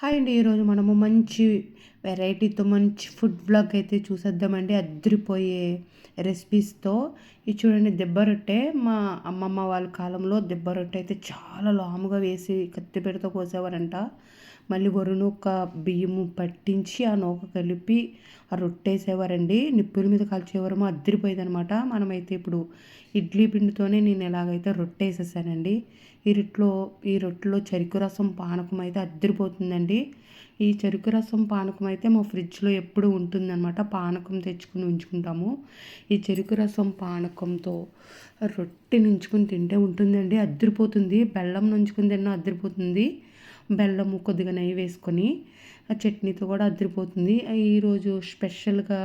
Hi అండి ఈరోజు మనము మంచి వెరైటీతో మంచి ఫుడ్ బ్లాగ్ అయితే చూసేద్దామండి. అద్దరిపోయే రెసిపీస్తో. ఇది చూడండి దెబ్బ రొట్టె. మా అమ్మమ్మ వాళ్ళ కాలంలో దెబ్బ రొట్టె అయితే చాలా లాముగా వేసి కత్తిపెడతో కోసేవారంట. మళ్ళీ ఒక బియ్యము పట్టించి ఆ నూక కలిపి ఆ రొట్టేసేవారండి. నిప్పుల మీద కాల్చేవారు. అద్దరిపోయేది అనమాట మనమైతే ఇప్పుడు ఇడ్లీ పిండితోనే నేను ఎలాగైతే రొట్టె వేసేసానండి ఈ రొట్టెలో ఈ రొట్టెలో చెరుకు రసం పానకం అయితే అద్దరిపోతుందండి. ఈ చెరుకు రసం పానకం అయితే మా ఫ్రిడ్జ్లో ఎప్పుడు ఉంటుందన్నమాట. పానకం తెచ్చుకుని ఉంచుకుంటాము. ఈ చెరుకు రసం పానకంతో రొట్టె నుంచుకుని తింటే ఉంటుందండి. అద్దరిపోతుంది. బెల్లం నుంచుకుని తిన్నా అద్దరిపోతుంది. బెల్లము కొద్దిగా నెయ్యి వేసుకొని ఆ చట్నీతో కూడా అద్దరిపోతుంది ఈరోజు స్పెషల్గా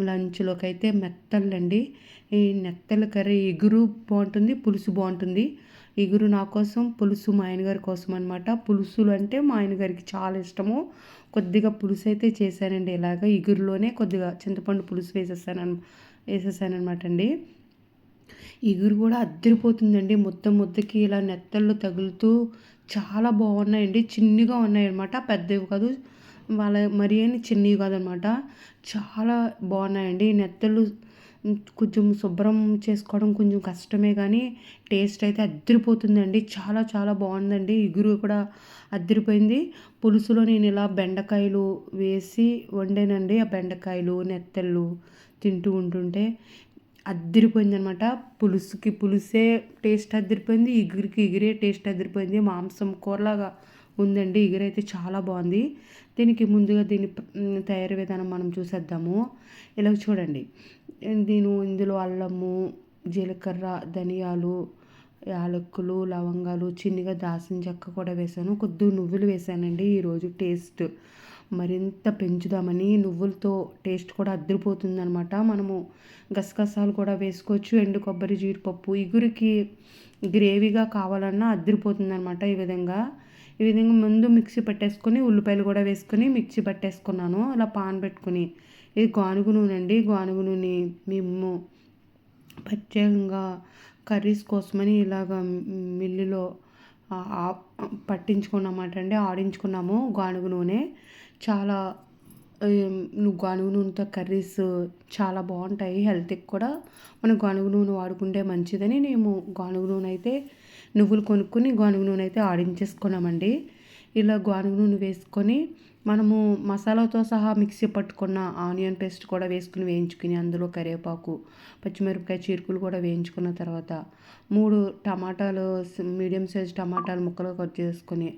లంచ్లోకి అయితే మెత్తళ్ళండి ఈ నెత్తల కర్రీ ఎగురు బాగుంటుంది పులుసు బాగుంటుంది. ఎగురు నా కోసం పులుసు మా ఆయన గారి కోసం అనమాట పులుసులు అంటే మా ఆయన గారికి చాలా ఇష్టము. కొద్దిగా పులుసు అయితే చేశానండి. ఇలాగ ఎగురులోనే కొద్దిగా చింతపండు పులుసు వేసేసాను వేసేసానమాట అండి. ఎగురు కూడా అద్దరిపోతుందండి ముద్ద ముద్దకి ఇలా నెత్తళ్ళు తగులుతూ చాలా బాగున్నాయండి. చిన్నగా ఉన్నాయన్నమాట. పెద్దవి కాదు. వాళ్ళ మరి అని చిన్నవి కాదనమాట చాలా బాగున్నాయండి. నెత్తలు కొంచెం శుభ్రం చేసుకోవడం కొంచెం కష్టమే కానీ టేస్ట్ అయితే అద్దరిపోతుందండి. చాలా చాలా బాగుందండి. ఇగురు కూడా అద్దరిపోయింది. పులుసులో నేను ఇలా బెండకాయలు వేసి వండానండి. ఆ బెండకాయలు నెత్తళ్ళు తింటూ ఉంటుంటే అద్దరిపోయిందనమాట. పులుసుకి పులుసే టేస్ట్ అద్దరిపోయింది ఇగురికి ఇగురే టేస్ట్ అద్దరిపోయింది. మాంసం కూరలాగా ఉందండి. ఇగురైతే చాలా బాగుంది. దీనికి ముందుగా దీని తయారీ విధానం మనం చూసేద్దాము. ఇలా చూడండి. నేను ఇందులో అల్లము జీలకర్ర ధనియాలు యాలక్కులు లవంగాలు చిన్నగా దాసిన చెక్క కూడా వేసాను. కొద్దిగా నువ్వులు వేసానండి. ఈరోజు టేస్ట్ మరింత పెంచుదామని నువ్వులతో టేస్ట్ కూడా అద్దరిపోతుందనమాట మనము గసగసాలు కూడా వేసుకోవచ్చు ఎండు కొబ్బరి జీడిపప్పు ఇగురికి గ్రేవీగా కావాలన్నా అద్దరిపోతుంది అనమాట ఈ విధంగా. ఈ విధంగా ముందు మిక్సీ పట్టేసుకొని ఉల్లిపాయలు కూడా వేసుకొని మిక్సీ పట్టేసుకున్నాను. అలా పాన్ పెట్టుకుని ఇది గానుగు నూనె అండి గానుగు నూనె మేము ప్రత్యేకంగా కర్రీస్ కోసమని ఇలాగ మిల్లులో పట్టించుకున్నామట అండి ఆడించుకున్నాము గానుగు నూనె. చాలా నువ్వు గానుగు నూనెతో కర్రీస్ చాలా బాగుంటాయి హెల్త్కి కూడా. మనం గానుగు నూనె వాడుకుంటే మంచిదని మేము గానుగు నూనె అయితే నువ్వులు కొనుక్కొని గానుగు నూనె అయితే ఆడించేసుకున్నామండి. ఇలా గానుగు నూనె వేసుకొని మనము మసాలాతో సహా మిక్సీ పట్టుకున్న ఆనియన్ పేస్ట్ కూడా వేసుకుని వేయించుకుని అందులో కరివేపాకు పచ్చిమిరపకాయ చీరుకులు కూడా వేయించుకున్న తర్వాత మూడు టమాటాలు మీడియం సైజ్ టమాటాలు ముక్కలు కట్ చేసుకొని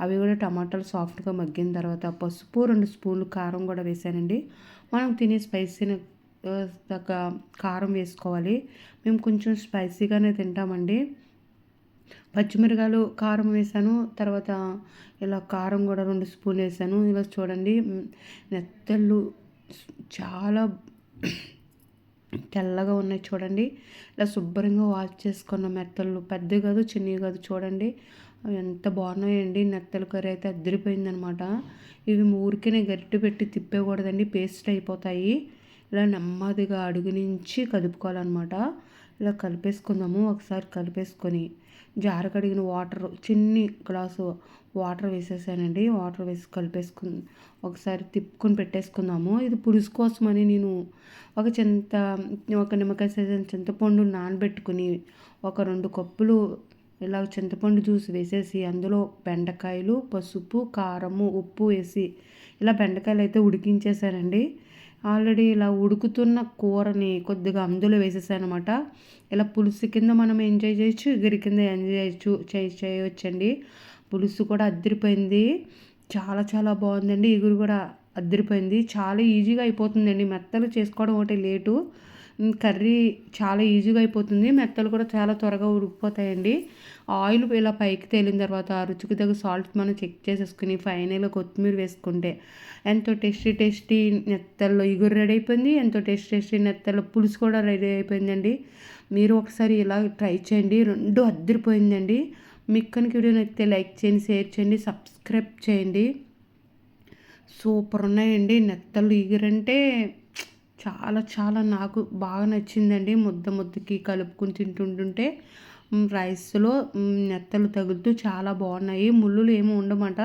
అవి కూడా టమాటాలు సాఫ్ట్గా మగ్గిన తర్వాత పసుపు రెండు స్పూన్లు కారం కూడా వేసానండి. మనం తినే స్పైసీని కారం వేసుకోవాలి. మేము కొంచెం స్పైసీగానే తింటామండి. పచ్చిమిరకాయలు కారం వేసాను. తర్వాత ఇలా కారం కూడా రెండు స్పూన్లు వేసాను. ఇలా చూడండి. నెత్తళ్ళు చాలా తెల్లగా ఉన్నాయి చూడండి. ఇలా శుభ్రంగా వాష్ చేసుకున్న మెత్తళ్ళు పెద్దవి కాదు చిన్నవి కాదు చూడండి. ఎంత బాగున్నాయండి. నెత్తల కర్రీ అయితే అద్దరిపోయిందనమాట. ఇవి ఊరికే గట్టి పెట్టి తిప్పేకూడదండి. పేస్ట్ అయిపోతాయి. ఇలా నెమ్మదిగా అడుగు నుంచి కదుపుకోవాలన్నమాట. ఇలా కలిపేసుకుందాము. ఒకసారి కలిపేసుకొని జార కడిగిన వాటర్ చిన్ని గ్లాసు వాటర్ వేసేసానండి. వాటర్ వేసి కలిపేసుకుని ఒకసారి తిప్పుకొని పెట్టేసుకుందాము. ఇది పులుసు కోసమని నేను ఒక చింత ఒక నిమ్మకాయ సైజు చింతపండు నానబెట్టుకుని ఒక రెండు కప్పులు ఇలా చింతపండు జ్యూస్ వేసేసి అందులో బెండకాయలు పసుపు కారము ఉప్పు వేసి ఇలా బెండకాయలు అయితే ఉడికించేసానండి ఆల్రెడీ ఇలా ఉడుకుతున్న కూరని కొద్దిగా అందులో వేసేసాను అనమాట ఇలా పులుసు కింద మనం ఎంజాయ్ చేయొచ్చు ఎగిరి కింద ఎంజాయ్ చేయొచ్చు చేయవచ్చండి పులుసు కూడా అద్దరిపోయింది. చాలా చాలా బాగుందండి. ఎగురు కూడా అద్దరిపోయింది. చాలా ఈజీగా అయిపోతుందండి. మెత్తలు చేసుకోవడం ఒకటి లేటు. కర్రీ చాలా ఈజీగా అయిపోతుంది. మెత్తలు కూడా చాలా త్వరగా ఉడికిపోతాయండి. ఆయిల్ ఇలా పైకి తేలిన తర్వాత రుచికి తగ్గ సాల్ట్ మనం చెక్ చేసేసుకుని ఫైనల్గా కొత్తిమీర వేసుకుంటే ఎంతో టేస్టీ టేస్టీ నెత్తల్లో ఇగురు రెడీ అయిపోయింది. ఎంతో టేస్టీ టేస్టీ నెత్తల్లో పులుసు కూడా రెడీ అయిపోయిందండి. మీరు ఒకసారి ఇలా ట్రై చేయండి. రెండు అద్దరిపోయిందండి. మీకు కనుక వీడియో నచ్చితే లైక్ చేయండి షేర్ చేయండి సబ్స్క్రైబ్ చేయండి. సూపర్ ఉన్నాయండి. నెత్తలు ఇగురంటే చాలా చాలా నాకు బాగా నచ్చిందండి. ముద్ద ముద్దకి కలుపుకుని తింటుంటుంటే రైస్లో నెత్తలు తగులుతూ చాలా బాగున్నాయి. ముళ్ళులు ఏమి ఉండమాట.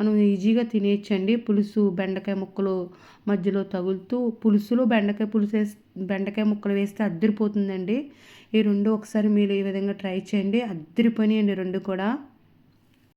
మనం ఈజీగా తినేయచ్చండి. పులుసు బెండకాయ ముక్కలు మధ్యలో తగులుతూ పులుసులో బెండకాయ పులుసు వేసి బెండకాయ ముక్కలు వేస్తే అద్దరిపోతుందండి. ఈ రెండు ఒకసారి మీరు ఈ విధంగా ట్రై చేయండి. అద్దరిపోయినాయండి రెండు కూడా.